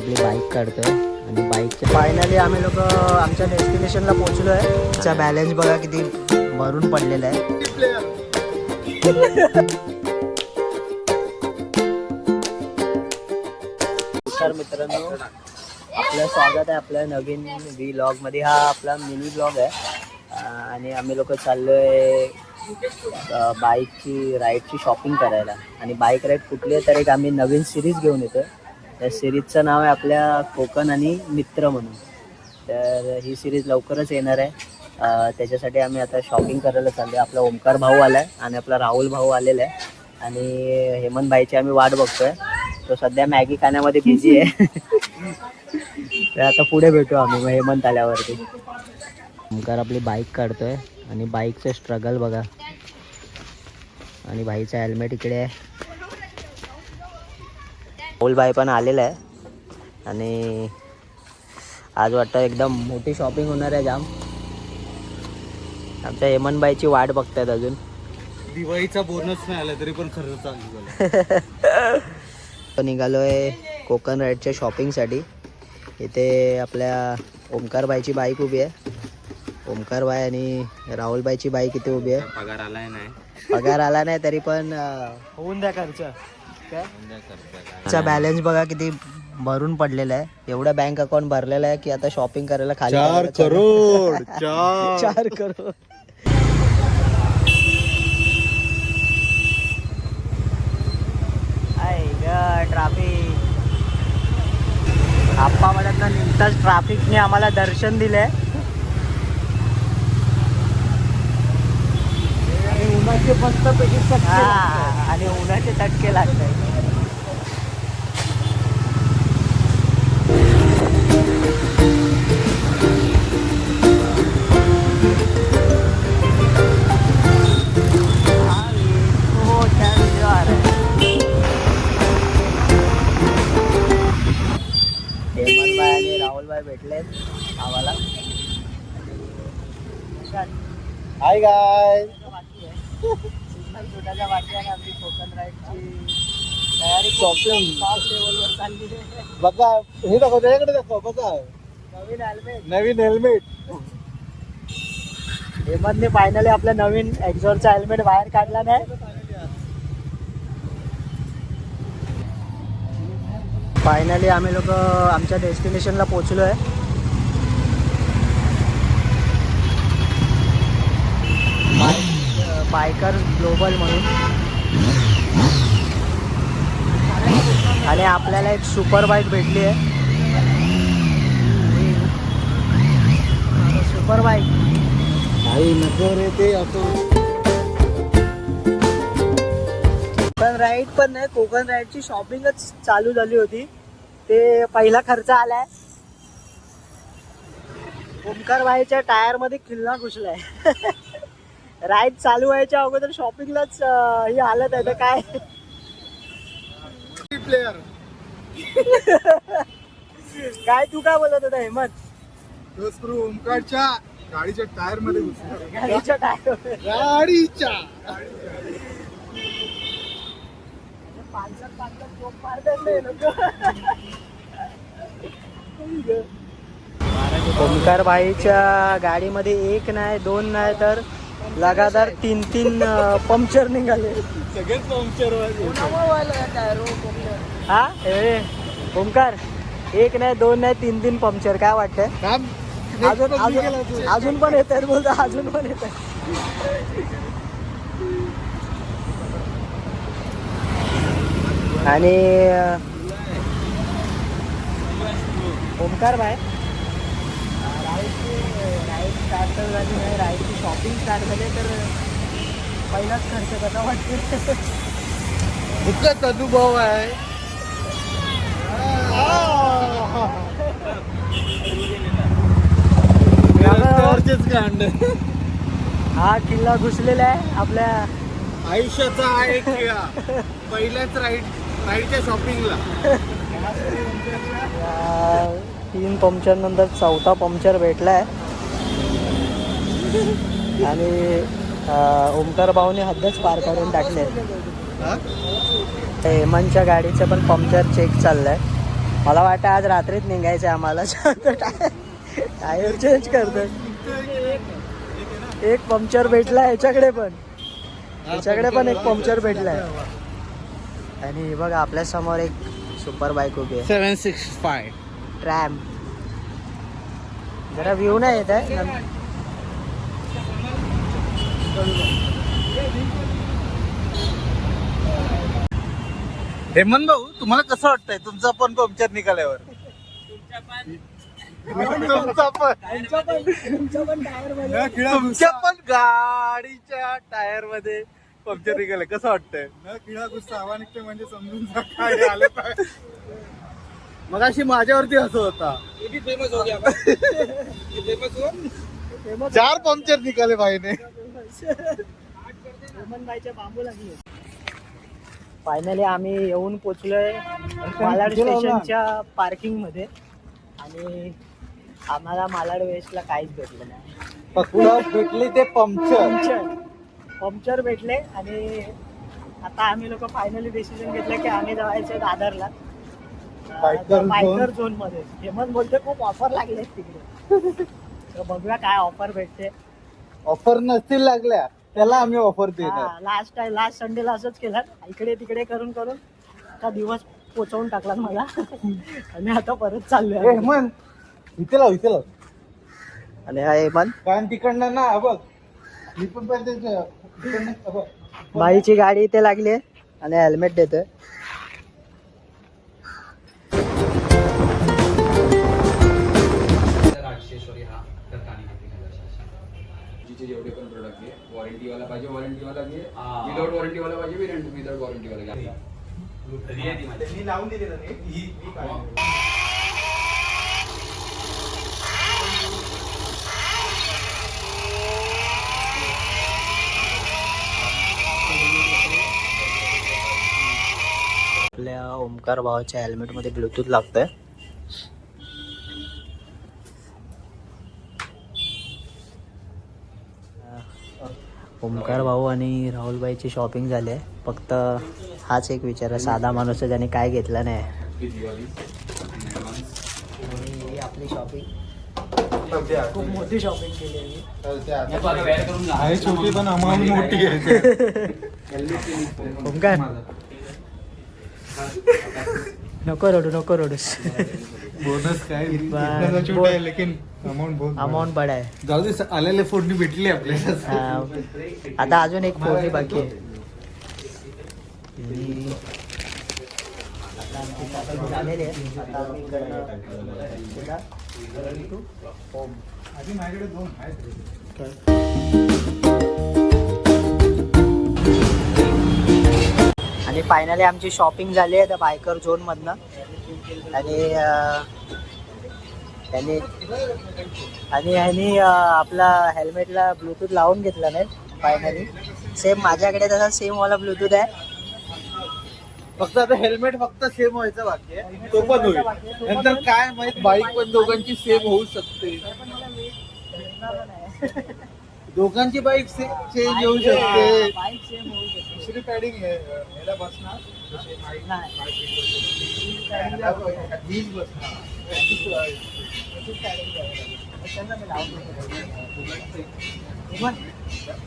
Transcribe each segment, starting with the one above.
आपली बाईक काढतोय आणि बाईकच्या फायनली आम्ही लोक आमच्या डेस्टिनेशनला पोहोचलो आहे त्याचा बॅलन्स बघा किती भरून पडलेला आहे. नमस्कार मित्रांनो. आपलं स्वागत आहे आपल्या नवीन व्लॉगमध्ये. हा आपला मिनी ब्लॉग आहे. आणि आम्ही लोक चाललोय आहे बाईकची राईडची शॉपिंग करायला. आणि बाईक राईड कुठली आहे तर एक आम्ही नवीन सिरीज घेऊन येतो त्या सिरीजचं नाव आहे आपल्या कोकण आणि मित्र म्हणून. तर ही सिरीज लवकरच येणार आहे. त्याच्यासाठी आम्ही आता शॉपिंग करायला चाललो आहे आपला ओमकार भाऊ आला आहे आणि आपला राहुल भाऊ आलेला आहे. आणि हेमंत भाईची आम्ही वाट बघतोय. तो सध्या मॅगी खाण्यामध्ये बिझी आहे. तर आता पुढे भेटू आम्ही मग हेमंत आल्यावरती. ओमकार आपली बाईक काढतोय. आणि बाईकचं स्ट्रगल बघा. आणि भाईचा हेल्मेट इकडे आहे. राहुल भाई पण आलेला आहे. आणि आज वाटतं एकदम मोठी शॉपिंग होणार आहे जाम. आमच्या हेमंत भाईची वाट बघतायत अजून. दिवाळीचा बोनस नाही आला तरी पण खर्च चालू झाला. तो निघालोय कोकण राईडच्या शॉपिंगसाठी इथे आपल्या ओमकारबाईची बाईक उभी आहे. ओमकारबाई आणि राहुलबाईची बाईक इथे उभी आहे. पगार आलाय नाही. पगार आला नाही तरी पण होऊन द्या खर्च. चा बॅलन्स बघा किती भरून पडलेला आहे. एवढा बँक अकाउंट भरलेला आहे की आता शॉपिंग करायला खाली चार करोड चार. चार करोड. ट्राफिक आप्पा म्हणत ना निघताच ट्राफिकने आम्हाला दर्शन दिलंय. उन्हाचे मस्त पैकी हा, आणि उन्हाचे चटके लागतात. भेटलेत आम्हाला. हाय गाय सिग्नल सुटायच्या बाकी आहे आमची कोकण राईडची बघा हे दाखव त्याच्याकडे दाखव बघा. नवीन हेल्मेट नवीन हेल्मेट हेमंतने फायनली आपलं नवीन एक्झॉरचा हेल्मेट बाहेर काढला नाही. फायनली आम्ही लोक आमच्या डेस्टिनेशनला पोहोचलो आहे बायकर ग्लोबल म्हणून. आणि आपल्याला एक सुपर बाईक भेटली आहे. Super bike. कोकण राईड पण नाही कोकण राईडची शॉपिंगच चालू झाली होती. ते पहिला खर्च आलाय. ओमकार भाईच्या टायरमध्ये किल्ला घुसलाय. राईड चालू व्हायच्या अगोदर शॉपिंगलाच ही हालत आहे तर काय? प्लेअर काय तू काय बोलत होता हेमंत? तो स्क्रू ओमकारच्या गाडीच्या टायरमध्ये गाडीच्या टायर गाडीच्या. ओमकार भाईच्या गाडीमध्ये एक नाही दोन नाही तर लगातार तीन तीन पंक्चर निघाले. सगळेच पंक्चर हा? ए ओमकार एक नाही दोन नाही तीन तीन पंक्चर काय वाटतंय? काम अजून अजून अजून पण येत आहेत बोलतो अजून पण येत आणि ओमकार भाई राईड स्टार्ट तर झाली नाही राईडची शॉपिंग स्टार्ट झाली तर पहिलाच खर्च कसा वाटते? दुःखद अनुभव आहे. हा किल्ला घुसलेला आहे आपल्या आयुष्याचा हा एक खेळा पहिल्याच राईड राईडच्या शॉपिंगला तीन पंक्चर नंतर चौथा पंक्चर भेटलाय. आणि ओमकार भाऊने हद्दच पार करून टाकले. हेमंतच्या गाडीचं पण पंक्चर चेक चाललंय. मला वाटतं आज रात्रीच निघायचं आहे आम्हाला. टायर चेंज करतो एक पंक्चर भेटला याच्याकडे पण. याच्याकडे पण एक पंक्चर भेटलाय. आणि हे बघा आपल्यासमोर एक सुपर बाईक उभी आहे. सेवन सिक्स फाय ट्रॅम जरा व्ह्यू नाही येत आहे. हेमंत भाऊ तुम्हाला कसं वाटतंय? तुमचा पण पंक्चर निघाल्यावर. तुमचा पण तुमच्या पण गाडीच्या टायरमध्ये पंक्चर निघालं. कसं वाटतंय? न किडा गुस्सा हवा निघते म्हणजे समजून जा काय आलं काय मग अशी माझ्यावरती असं होता चार पंक्चर निघाले भाईने. फायनली आम्ही येऊन पोचलोय मालाड स्टेशनच्या पार्किंगमध्ये. आणि आम्हाला मालाड वेस्टला काहीच भेटलं नाही. फक्त भेटली ते पंक्चर पंक्चर भेटले आणि आता आम्ही लोक फायनली डिसिजन घेतलं की आम्ही जायचं दादरला. बायकर झोनमध्ये. हेमंत बोलते खूप ऑफर लागले तिकडे. तर बघूया काय ऑफर भेटते. ऑफर नसतील लागल्या त्याला आम्ही ऑफर देणार. लास्ट टाइम लास्ट संडेला असंच केलं. इकडे तिकडे करून करून आता दिवस पोचवून टाकला मला. आणि आता परत ए, चाललोय हेमंत इथे लाव इथे लाव. आणि हा हेमंत? कारण तिकडनं ना बघ. मी पण पहिले ते- तिकडनं हा बघ. बाईची गाडी इथे लागली आहे आणि हेल्मेट देतोय. जेवढे पण प्रोडक्ट घे. वॉरंटीवाला पाहिजे वॉरंटीवाला घे. विदाउट वॉरंटीवाला पाहिजे विदाउट वॉरंटीवाला घे. त्यांनी लावून दिले ना ते. ही ही. काय आपल्या ओमकार भावाच्या हेल्मेटमध्ये ब्लूटूथ लागतंय. ओमकार भाऊ आणि राहुलबाईची शॉपिंग झाली आहे. फक्त हाच एक विचार आहे. साधा माणूस आहे ज्याने काय घेतलं नाही. आपली शॉपिंग खूप मोठी शॉपिंग केली आहे छोटी पण मोठी ओमकार. नको रडू नको रडूस. बोनस काय. इतना छोटा आहे लेकिन अमाऊंट बहुत बड़ा अमाऊंट बडा आहे जाऊ दे आलेले फोडणी भेटली आपल्याला हा. आता अजून एक फोडणी बाकी आहे. आधी माझ्याकडे दोन आणि फायनली आमची शॉपिंग झाली आहे त्या बायकर झोन मधनं आणि त्यांनी आणि ह्यांनी आपला हेल्मेटला ब्लूटूथ लावून घेतला नाही फायनली सेम माझ्याकडे तसा सेम वाला ब्लूटूथ आहे. फक्त आता हेल्मेट फक्त सेम व्हायचं बाकी आहे. तो पण होईल. नंतर काय माहीत बाईक पण दोघांची सेम होऊ शकते. दोघांची बाईक चेंज होऊ शकते. बाईक सेम होऊ शकते. दुसरी पॅडिंग आहे बसणार.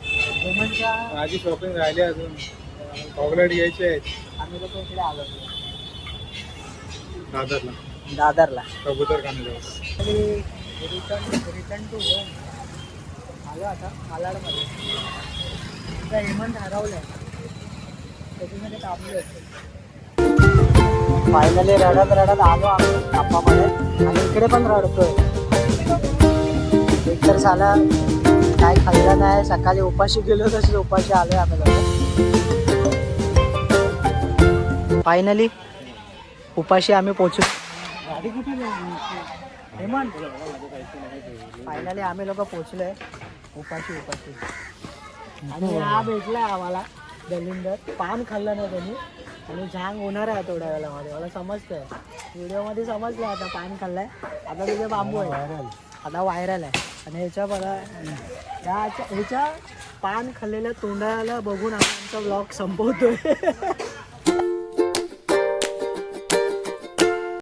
माझी शॉपिंग राहिली अजून. चॉकलेट घ्यायचे आहेत आम्ही लोक इकडे आलो दादरला. दादरला. कबूतर खाणे जाऊ आणि रिटर्न रिटर्न टू होम आलो आता मालाडमध्ये हेमंत हरवलं त्याच्यामध्ये थांबलो फायनली रडत रडत आलो आम्ही कापामध्ये आणि इकडे पण रडतोय. एक तर झाला काय खाल्लं नाही. सकाळी उपाशी गेलो तशी उपाशी आलोय आम्ही फायनली उपाशी आम्ही पोचलो गाडी कुठे हेमंत. फायनली आम्ही लोक पोचलोय. उपाशी उपाशी. आणि हा भेटलाय आम्हाला दलिंदर. पान खाल्लं नाही त्यांनी. आणि झांग होणार आहे थोड्या वेळामध्ये. मला समजतंय. व्हिडिओमध्ये समजलं आता पान खाल्लंय. आता तिथे बांबू आहे. आता व्हायरल आहे. आणि ह्याच्या बघा ह्याच्या ह्याच्या पान खाल्लेल्या तोंडाला बघून आम्ही आमचा ब्लॉग संपवतोय.